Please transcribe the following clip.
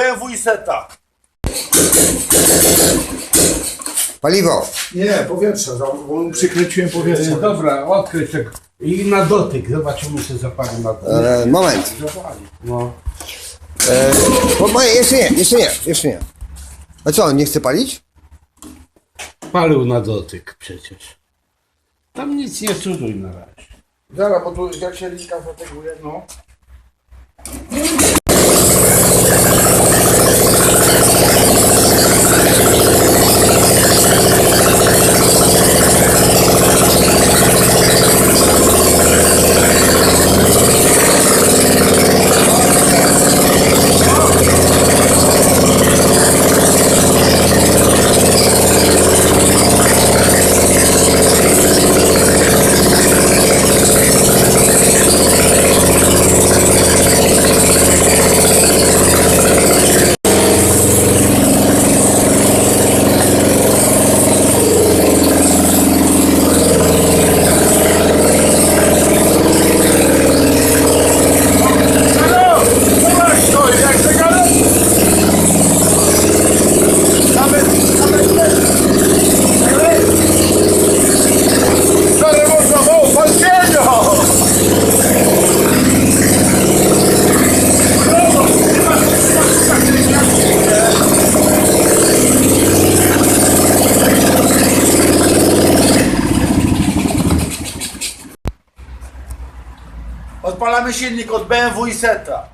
BMW i Seta. Paliwo. Nie, powietrze, za- bo przykręciłem powietrze. E, Dobra, odkryć tego. I na dotyk, zobaczymy, czy zapali na dotyk. E, moment. Zapali. No. E, jeszcze nie, jeszcze nie, jeszcze nie. A co, on nie chce palić? Palił na dotyk przecież. Tam nic nie cuduj na razie. Zaraz, bo tu jak się linka zateguje, no. Odpalamy silnik od BMW i Seta.